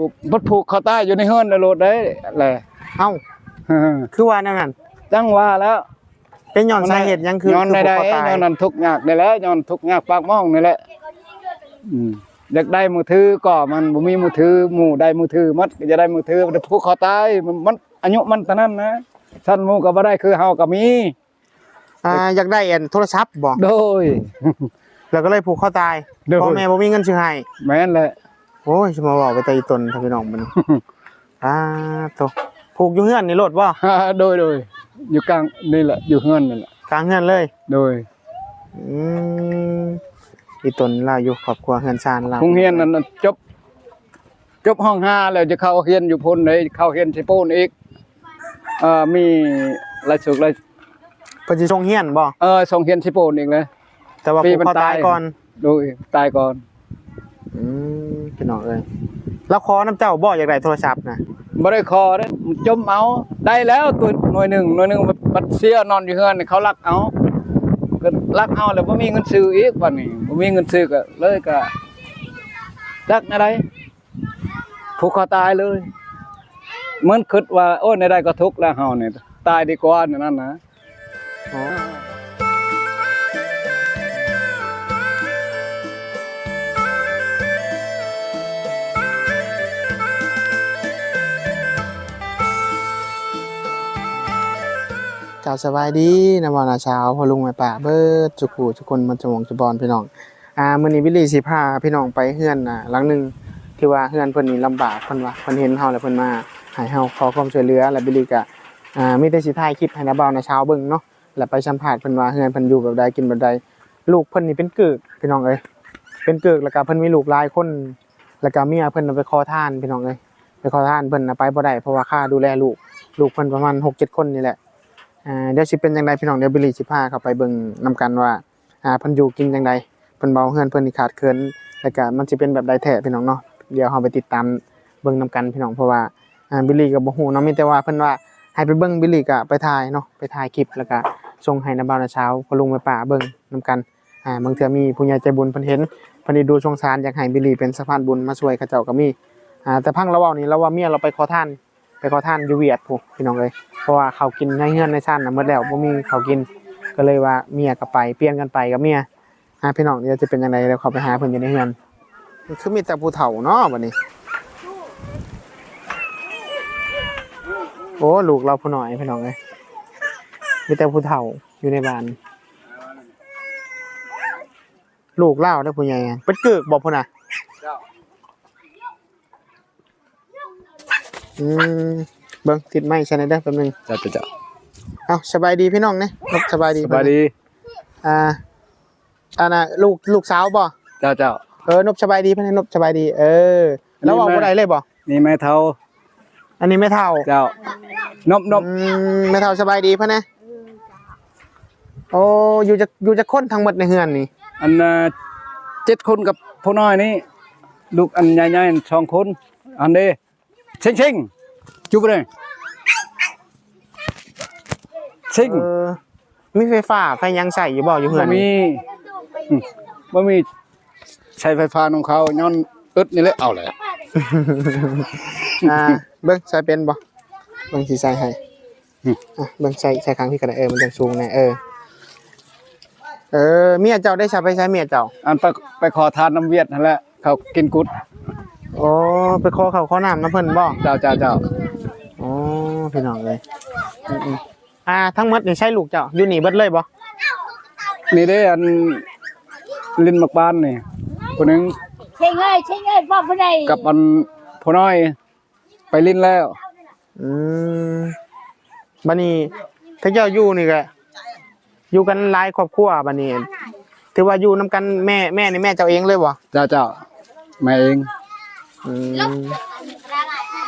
ผูกบัดผูกคอตายอยู่ในเฮือนน่ะโลดได้แหละเอ้าคือว่านั่นนั่นจังว่าแล้ว เป็นย้อนสาเหตุหยังคือย้อนคือใดผูกคอตายๆย้อนนั้นทุกข์ยากนี่แหละย้อนทุกข์ยากปากหม้องนี่แหละอืมอยากได้มือถือก็มันบ่มีมือถือหมู่ได้มือถือมัดก็จะได้มือถือมันผูกคอตายมันมันอายุมันเท่านั้นนะท่านหมู่ก็บ่ได้คือเฮาก็มีอ่าอยากได้อันโทรศัพท์บ่โดยแล้วก็เลยผูกคอตายโดยพ่อแม่บ่มีเงินซื้อให้แม่นแหละ โอ้ยสิมาบอกไปแต่อีตนทำพี่น้องมัน อ่าโตผูกอยู่เฮือนนี่โลดบ่ฮ่าโดยโดยอยู่กลางนี่แหละอยู่เฮือนนั่นแหละกลางเฮือนเลย โดยอืมอีตนเราอยู่ครอบครัวเฮือนซานเราโรงเรียนนั้นน่ะจบ จบห้องห้าแล้วจะเข้าเรียนอยู่พุ่นเลยเข้าเรียนสิปูนอีกเอ่อมีรายสุกรายเพิ่นสิส่งเฮียนบ่เออส่งเรียนสิปูนอีกเลย แต่ว่าปีผูกมันคอตายตายก่อนโดยตายก่อน อืม พี่น้องเอ้ยแล้วขอน้ำเจ้าบ่อยากได้โทรศัพท์นะบ่ได้คอเด้อจมเอาได้แล้วตัวหน่วยหนึ่งหน่วยหนึ่งบัดเสียนอนอยู่เฮือนเขาลักเอาก็ลักเอาแล้วบ่มีเงินซื้ออีกวันนี้บ่มีเงินซื้อก็เลยก็จักอะไรผูกคอตายเลยเหมือนคิดว่าโอ้ยในใดก็ทุกข์แล้วเฮาเนี่ยตายดีกว่านั่นนะอ๋อ เจ้าสบายดีนะวันอาเช้าพอลุงไปป่าเบิดจุกูทุกคนมันจะมองจะบอลพี่น้อง อ่ามื้อนี้บิลลี่สิพาพี่น้องไปเฮือนน่ะหลังหนึงที่ว่าเฮือนเพิ่นนี่ลำบากเพิ่นว่าเพิ่นเห็นเฮาแล้วเพิ่นมาให้เฮาขอความช่วยเหลือแล้วบิลลี่ก็อ่ามีแต่สิถ่ายคลิปให้นาบ่าวนาเช้าเบิ่งเนาะแล้วไปสัมภาษณ์เพิ่นว่าเฮือนเพิ่นอยู่แบบใดกินแบบใดลูกเพิ่นนี่เป็นเกิกพี่น้องเอ้ยเป็นเกิกแล้วก็เพิ่นมีลูกหลายคนแล้วก็เมียเพิ่นน่ะไปขอทานพี่น้องเอ้ยไปขอทานเพิ่นน่ะไปบ่ได้เพราะว่าค่าดูแลลูกลูกเพิ่นประมาณ6-7คนนี่แหละ อ่าเดี๋ยวสิเป็นจังไดพี่น้องเดี๋ยวบิลลี่สิพาเข้าไปเบิ่งนํกันว่าอ่าเพิ่นอยู่กินจังไดเพิ่นเบาเฮือนเพิ่นนี่ขาดเคินแล้วก็มันสิเป็นแบบใดแท้พี่น้องเนาะเดี๋ยวเฮาไปติดตามเบิ่งนํกันพี่น้องเพราะว่าอ่าบิลลี่ก็บ่ฮู้เนาะมีแต่ว่าเพิ่นว่าให้ไปเบิ่งบิลลี่ก็ไปถ่ายเนาะไปถ่ายคลิปแล้วก็ส่งให้นาบ่าวนาเช้าพอลุงแม่ป้าเบิ่งนํกันอ่าบางเทื่อมีผู้ใหญ่ใจบุญเพิ่นเห็นเพิ่นได้ดูสงสารอยากให้บิลลี่เป็นสะพานบุญมาช่วยเขาเจ้าก็มีอ่าแต่พังเราเว้านี่เราว่าเมียเราไปขอทาน ไปขอท่านอยู่เวียดพู้พี่น้องเอ้ยเพราะว่าเขากินในเฮือนในซ่านนะหมดแล้วบ่มีเขากินก็เลยว่าเมียก็ไปเปลี่ยนกันไปกับเมียหาพี่น้องเดี๋ยวจะเป็นยังไงแล้วเขาไปหาเพิ่อนอยู่ในเฮือนคือมีแต่ผู้เฒ่าเนาะบัดนี้ โอ้ลูกเราผู้น้อยพี่น้องเอ้ยมีแต่ผู้เฒ่าอยู่ในบ้านลูกเล่าได้ผู้ใหญ่เป็นเกิกบอกพุ่นน่ะ อืมเบิ่งติดไม้ใช่ไหมเด้อแป๊บนึงจ้าจ้าเอ้าสบายดีพี่น้องเนี่ยนกสบายดีสบายดี อ่าอันน่ะลูกลูกสาวบ่เจ้าเจ้าเออนบสบายดีเพื่อนนบสบายดี เออ แล้วเอานี่แม่บ่ได้เลยบ่นี่แม่เฒ่า อันนี้ไม่เท่าเจ้านบนบอืมไม่เท่าสบายดีเพื่อนนะโอ้อยู่จะอยู่จะค้นทั้งหมดในเฮือนนี่ อันน่ะเจ็ดคนกับผู้น้อยนี่ลูกอันใหญ่ๆสองคนอันเด้ เชิงเชิงจุบเลยเชิงเออมีไฟฟ้าไฟยังใส่อยู่บ่อยู่เฮืบ่อนมีนี่อืมบ่มีใช้ไฟฟ้าของเขาย้อนอึดนี่แหละเอาเลยอ่าเบิ่งใส่เป็นบ่เบิ่งสิใส่ให้อะเบิ่งใส่ใส่ครั้งพี่กันนะเออมันจะสูงแน่เออเออเมียเจ้าได้ใช้ไปใช้เมียเจ้า อันไปไปขอทานน้ำเวียดนั่นแหละเขากินกุด โอ้ไปขอเขาขอน้ำน้ำเพิ่นบ่เจ้าเจ้าเจ้าอ๋อพี่น้องเลยอืมๆอ่าทั้งหมดนี่ใช่ลูกเจ้าอยู่นี่เบิดเลยบ่นี่เด้อันลินมักบ้านนี่คนนึงเช่งเอ้ยเช่งเอ้ยบอกบ่ได้กับอันผู้น้อยไปลินแล้วอืมบัดนี้ถ้าเจ้าอยู่นี่ก็อยู่กันหลายครอบครัวบัดนี้ถือว่าอยู่นํกันแม่แม่นี่แม่เจ้าเองเลยบ่เจ้าเจ้าแม่เอง อืม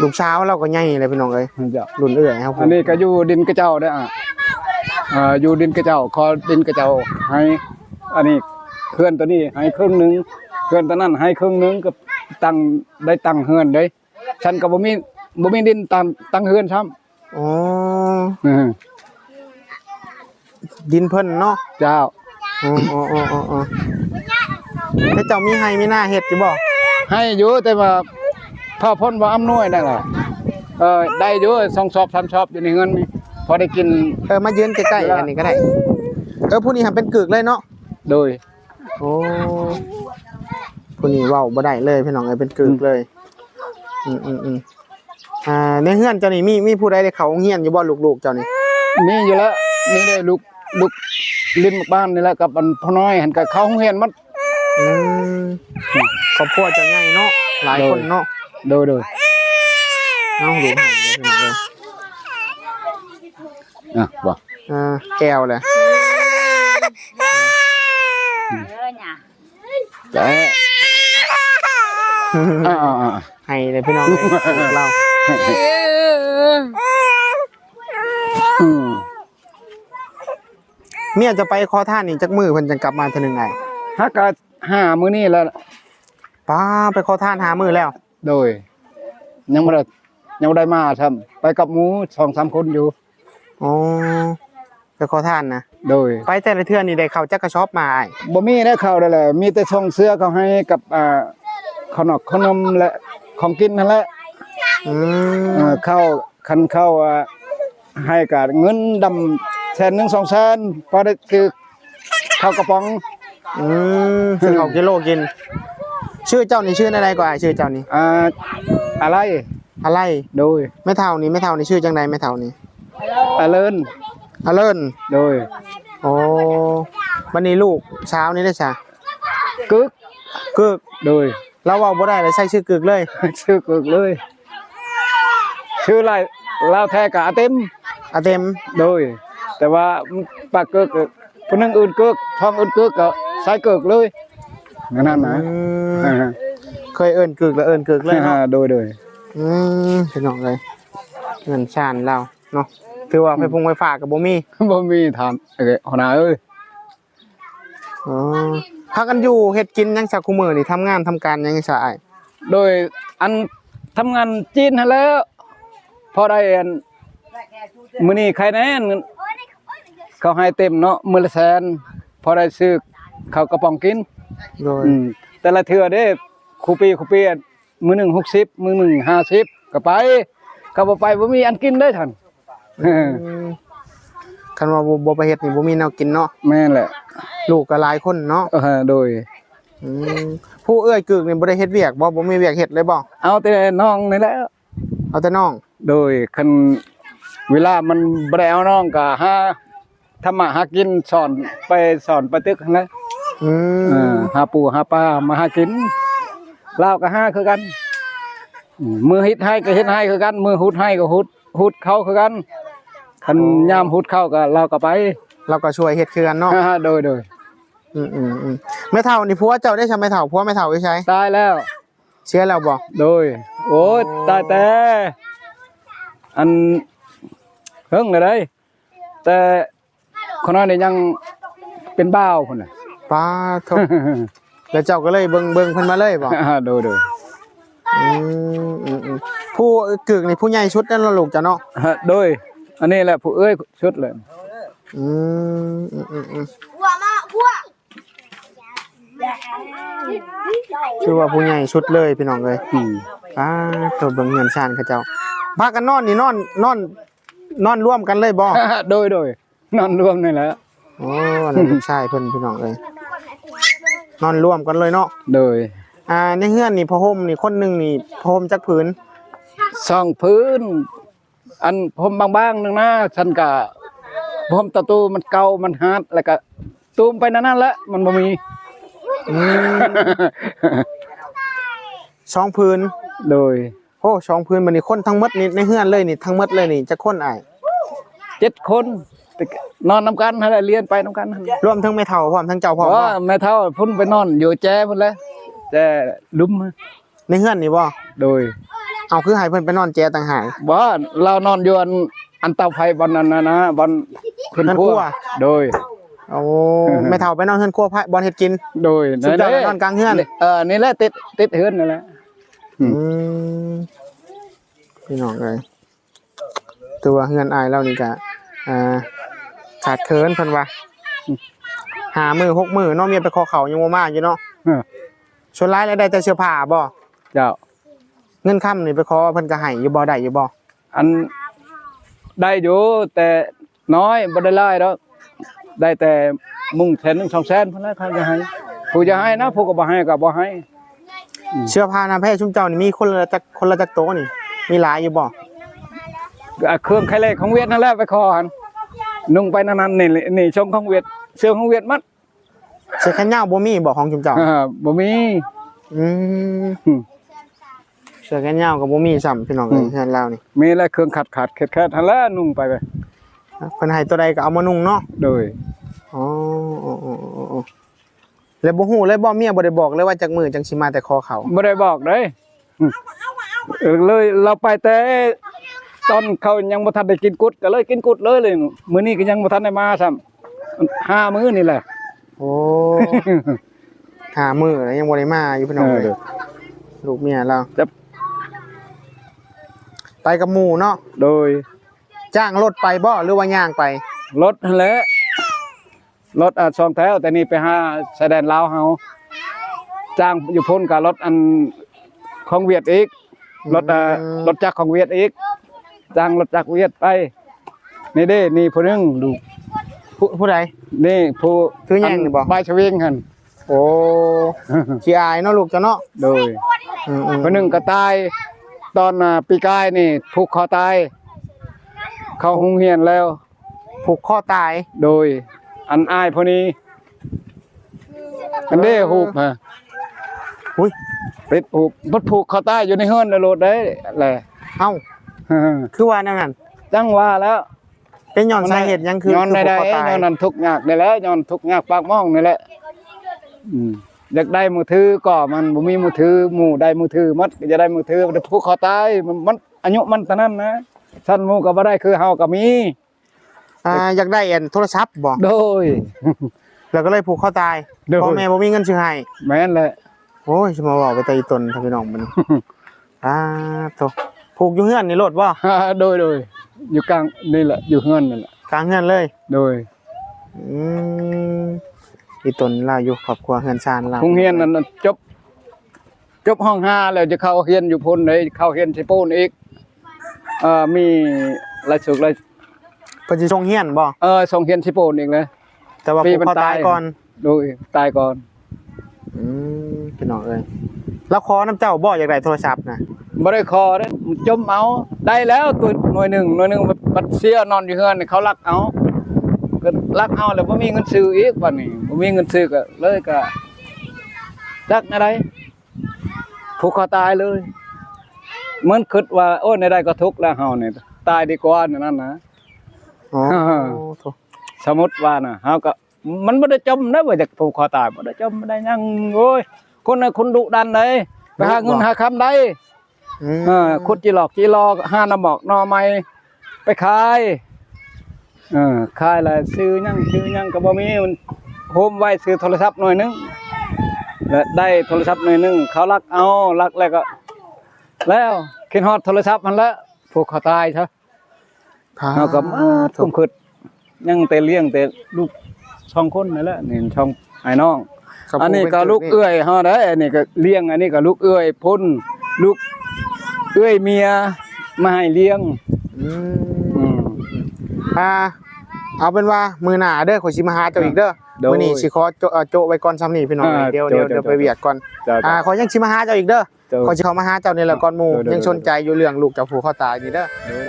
ลูกสาวเราก็ใหญ่เลยพี่น้องเอ้ยเจ้ารุ่นเอื้อยครับผมอันนี้ก็อยู่ดินกระเจ้าได้ออะเอ่ออยู่ดินกระเจ้าขอดินกระเจ้าให้ อันนี้เคลื่อนตัวนี้ให้ครึ่งหนึงเคลื่อนตัวนั้นให้ครึ่งหนึงก็ตั้งได้ตั้งเฮือนได้ฉันก็บ่มีบ่มีดินตั้งตั้งเฮือนซ้ำอ๋ออือดินเพิ่นเนาะเจ้า อ๋ออ๋ออ๋ออ๋ออ๋อแล้วเจ้ามีให้มีหน้าเฮ็ดอยู่บ่ ให้อยู่แต่ว่าข้าวพ่นบ่อำนวยนั่นแหละเออได้อยู่สองชอบสามชอบอยู่ในเงินนี่พอได้กินเออมายืนใกล้ๆอันนี้ก็ได้เออผู้นี้หันเป็นกึกเลยเนาะโดยโอ้ผู้นี้เว้าบ่ได้เลยพี่น้องเอ้ยเป็นกึกเลยอืมอืมอืมอ่าในเฮือนเจ้านี่มีมีผู้ใดได้เข้าโรงเรียนอยู่บ่ลูกๆเจ้านี่มีอยู่แล้วนี่ได้ลูกลูกลิ้นบ้านนี่แหละกับอันพ่อน้อยหันกับเขาโรงเรียนมันอืม ครอบครัวเจะใหญ่เนาะหลายคนเนาะโดยโดยเนาะลูกหายเลยพี่น้องเอ้ยอะบ่อ่าแก้วเลยเออน่ะแต่ อ่าอ่าอ่าให้เลยพี่น้องเอ้ยลูกเราอืมเมียจะไปขอท่านนี่จักมือเพิ่นจังกลับมาเทื่อหนึงไง ถ้าก็ห้ามื้อนี้แล้ว ป้าไปขอท่านหามือแล้ว โดย ยังบ่ได้ยังบ่ได้มาทำไปกับหมูสองสามคนอยู่ อ๋อไปขอท่านนะ โดยไปแต่ละเทื่อนี่ได้เข้าจักกระชอบมาอ้ายบ่มีได้เข้าได้แหละมีแต่ส่งเสื้อเขาให้กับอ่าขนมขนมและของกินนั่นแหละอืเอ่มอเข้าคันเข้าอ่าให้กับเงินดำแสนหนึ่งสองแสนพอได้คือข้าวกระป๋อง อืมซื้อข้าวกิโลกิน ชื่อเจ้านี่ชื่ออะไรก่อนอ้ายชื่อเจ้านี่อ่าอะไรอะไรโดยแม่เฒ่านี่แม่เฒ่านี่ชื่อจังไดแม่เฒ่านี่อเลินอเลินโดยโอ้วันนี้ลูกเช้านี้ได้จ้ะกึกกึกโดยเราเว้าบ่ได้เลยใช้ชื่อกึกเลย ชื่อกึกเลย ชื่ออะไรลาวแท้กับอาเต็มอาเต็มโดย แต่ว่าปากกึกคนนึงอื่นกึกท้องอื่นกึกก็ใช้กึกเลย นั่นนะอืมเคยเอิ้นกึกแล้วเอิ้นกึกเลยเนาะ โดยโดยอืมพี่น้องเลยเงินชานเราเนาะถือว่าไปพุงไปฝากกับบ่มีบ่มีทานเอ้ยหัวหน้าเอ้ยอ๋อพากันอยู่เฮ็ดกินยังสักคุมื้อนี่ทำงานทำการยังซะอ้ายโดยอันทำงานจีนหั่นแหล้ว พอได้อันมื้อนี้ใครแน่นเขาให้เต็มเนาะมื้อละแสนพอได้ซื้อข้าวกระป๋องกิน โดย อืมแต่ละเทื่อเด้ครูปีครูปีมื้อหนึง60มื้อหนึง50ก็ไปก็บ่ไปบ่มีอันกินเด้อท่านเออมคันว่าบ่บ่ไปเฮ็ดนี่บ่มีแนวกินเนาะแม่นแหละลูกก็หลายคนเนาะเออโดย อืมผู้เอื้อยกึกนี่บ่ได้เฮ็ดเวียกบ่บ่มีเวียกเฮ็ดเลยบ่เอาแต่น้องนี่แหละเอาแต่น้อง โดยคันเวลามันบ่ได้เอาน้องก็หาทำมาหากินสอนไปสอนไปตึกหั่นแหละ อืเออมหาปูหาปลามาหากินลาวก็หาคือกันอืมมือเฮ็ดให้ก็เฮ็ดให้คือกัน มือหุดให้ก็หุดหุดเข้าคือกันคันยามหุดเข้าก็เราก็ไปเราก็ช่วยเฮ็ดคือกันเนาะโดยโดยอืมอืมอืมแม่เฒ่านี่ผัวเจ้าได้ใช่แม่เฒ่าผัวแม่เฒ่าไว้ใช้ตายแล้วเสียแล้วบ่โดย โอ้ยตายแต่ อันเฮิงเลยได้แต่คนนั้นนี่ยังเป็นบ้าวพุ่นน่ะ ป้าทบแล้วเจ้าก็เลยเบิ่งเบิ่งเพิ่นมาเลยบ่โดยโดยอืมอืมอืมผู้กึกนี่ผู้ใหญ่ชุดนั่นละลูกจ้ะเนาะฮะโดยอันนี้แหละผู้เอ้ยชุดเลยอืมอืมอืมอืมหัวมาหัวคือว่าผู้ใหญ่ชุดเลยพี่น้องเอ้ยอืมป้าตัวเบิ่งเงินชานเขาเจ้าพากันนอนนี่นอนนอน นอนร่วมกันเลยบ่โดยโดยนอนรวมนี่แหละโอ้นั่นลูกชายเพิ่นพี่น้องเอ้ย นอนร่วมกันเลยเนาะโดยอ่าในเฮือนนี่พ่อห่มนี่คนหนึงนี่พ่อห่มจักผืนสองพื้น อันผมบางๆนึงนะฉันก็ผมตะตูมันเก่ามันฮาดแล้วก็ตูมไปนั่นนั่นแหละมันบ่มีอืมสองผืนโดยโอ้สองพื้นบันนี้คนทั้งหมดนี่ในเฮือนเลยนี่ทั้งหมดเลยนี่จะคนอ้ายเจ็ดคน นอนนํกันหั่นแหละเรียนไปนํกันหั่นแหละรวมทั้งแม่เฒ่าพร้อมทั้งเจ้าพร้อมว่าบ่แม่เฒ่าพุ่นไปนอนอยู่แจ้พุ่นแหล้วแจ้ลุมในเฮือนนี่บ่โดยเอาคือให้เพิ่นไปนอนแจต่างหาก บ่เรานอนอยู่อันอันเตาไฟบอนนั้นนะนะบอนขึ้นนั่นครัครัววโดย โอ้แม่เฒ่าไปนอนเฮือนครัวพะบ่เฮ็ดกิน โดยสุดยอดเลยนอนกลางเฮือน เออนี่แหละติดติดเฮือนนั่นแหละ อือืมพี่น้องเอ้ยตัวเฮือนอายเรานี่ก็อ่า ขาดเคินเพิ่นว่าหามือหกมือเนาะเมียไปขอเขายังบ่มาอยู่เนาะเออส่วนหลายแล้วได้แต่เสื้อผ้าบ่เจ้า เงินค่ำนี่ไปขอเพิ่นก็ให้อยู่บ่ได้อยู่บ่อันได้อยู่แต่น้อยบ่ได้หลายดอกได้แต่มุ่งแสนหนึงสองแสนเพิ่นนะเขาจะให้ผู้จะให้นะผู้ก็บ่ให้ก็บ่ให้เสื้อผ้าหน้าแพร่ชุมเจ้านี่มีคนละจักคนละจักโตะนี่ มีหลายอยู่บ่ก็เครื่องไข่เล็กของเวียดนั่นแหละไปขอหัน นุ่งไปนั่นๆนี่นี่ชงของเวียดเสื้อของเวียดมัดเสื้อแขนยาวบ่มีบ่ของชุมเจ้าอ่าบ่มีอืมอืมเสื้อแขนยาวก็บ่มีซ้ำพี่น้องเอ้อืยมเฮือนเรานี่มีแล้วเครื่องขัดขัดแคดแคดหันแล้วนุ่งไปไปเพิ่นให้ตัวใดก็เอามานุ่งเนาะโดยอ๋ออ๋ออ๋ออ๋ออ๋อแล้วบ่ฮู้เลยบ่เมียบ่ได้บอกเลยว่าจักมื้อจังสิมาแต่คอเขาไม่ได้บอกเลยอืมเออเลยเราไปแต่ ตอนเขายังบ่ทันได้กินกุดก็เลยกินกุดเลยเลยมื้อนี้ก็ยังบ่ทันได้มาซ้ำห้ามื้อนี่แหละ โอ้หามื้อแล้วยังบ่ได้มาอยู่พี่น้องเออเอ้ยลูกเมียเราจะไปกับหมู่เนาะโดย จ้างรถไปบ่หรือว่าย่างไปรถนั่นแหละรถอะสองแถวแต่นี่ไปหาแสดงลาวเฮาจ้างอยู่พ้นกับรถอันของเวียดอีกรถอะอืมรถจักรของเวียดอีก จ้างรถจักรเวียดไป นี่เด้ นี่ผู้หนึงดูผู้ผู้ใด นี่ผู้คือแย่งนี่บ่ ใบชเวงหั่นโอ้ขี้อายเนาะลูกเจ้าเนาะโดยอืมอืมคนหนึ่งก็ตาย ตอนน่ะปีกายนี่ผูกคอตาย เข้าหุงเฮียนแล้วผูกคอตาย โดย อันอายพวกนี้อันนี้หูกฮะอุ้ย ติดหูกบัดผูกคอตายอยู่ในเฮือนน่ะโลดได้แหละ เอ้า คือว่านั่นนั่นจังว่าแล้วเป็นย้อนสาเหตุหยังคือย้อนคือใดผูกคอๆตายย้อนนั้นทุกข์ยากนี่แหละย้อนทุกข์ยากปากหม่องนี่แหละอืมอยากได้มือถือก็มันบ่มีมือถือหมู่ได้มือถือมัดก็จะได้มือถือมันผูกคอตายมันมันอายุมันเท่านั้นนะท่านหมู่ก็บ่ได้คือเฮาก็มี อ่าอยากได้อันโทรศัพท์บ่โดย แล้วก็เลยผูกคอตายโดยพ่อแม่บ่มีเงินซื้อให้แม่นแหละโอ้ยสิมาเว้าไปแตอีตนท่านพี่น้องมัน อ่าโต ผูกอยู่เฮือนนี่โลดบ่ฮ่าโดยโดยอยู่กลางนี่แหละอยู่เฮือนนั่นแหละกลางเฮือนเลย โดยอืมอีตนเราอยู่ครอบครัวเฮือนซานเราโรงเรียนนั้นน่ะจบ จบห้องห้าแล้วจะเข้าเรียนอยู่พุ่นเลยเข้าเรียนสิปูนอีกเอ่อมีรายสุกรายเพิ่นสิส่งเฮียนบ่เออส่งเรียนสิปูนอีกเลย แต่ว่าปีผูกมันคอตายตายก่อนโดยตายก่อน อืมพี่น้องเอ้ยแล้วขอน้ำเจ้าบ่อยากได้โทรศัพท์นะ บ่ได้คอเด้มันจมเอาได้แล้วตัวหน่วยหนึ่งหน่วยหนึ่งมันมันเสียนอนอยู่เฮือนเขาลักเอาก็ลักเอาแล้วบ่มีเงินซื้ออีกบัดนี้บ่มีเงินซื้อก็เลยก็จักอะไรผูกคอตายเลยเหมือนคิดว่า โอ้ในใดก็ทุกข์แล้วเฮานี่ตายดีกว่านั่นนะอ๋ออ่าโถสมมุติว่าน่ะเฮาก็มันบ่ได้จมนะว่าจะผูกคอตายบ่ได้จมบ่ได้หยังโอ้ยคนน่ะคนดุดันเลยไปหาเงินหาคำได้อืม เออขุดจีหลอกจีหลอกห้าน้ำบอกหนอไม้ไปขายเออขายแล้วซื้อหยังซื้อหยังก็บ่มีมันโฮมไว้ซื้อโทรศัพท์หน่อยหนึงแล้วได้โทรศัพท์หน่อยหนึงเขารักเอารักแล้วก็ แล้วคิดฮอดโทรศัพท์มันแล้วผูกคอตายซะเฮาก็มาโถทุ่มคิดยังแต่เลี้ยงแต่ลูกสองคนนั่นแหละนี่ช่องไอ้น้องครับอันนี้ผมก็เป็นลูกจุดเอื้อยเฮาได้อันนี้ก็เลี้ยงอันนี้ก็ลูกเอื้อยพุ่นลูก เอื้อยเมียมาให้เลี้ยงอืมอืม อ่า เอาเป็นว่ามือหน้าเด้อขอยสิมาหาเจ้าอีกเด้อโดยมื้อนี้สิขอโจะเอ่อโจะไว้ก่อนซ้ำนี่พี่น้องอ่าเดี๋ยวโจะเดี๋ยวเดี๋ยวโจะไปเวียดก่อนเจ้าอ่าขอยยังสิมาหาเจ้าอีกเด้อเจ้าขอยสิเข้ามาหาเจ้านี่แหละก่อนหมู่โดยโดย ยังสนใจอยู่เรื่องลูกเจ้าผูกคอตายนี่เด้อโดย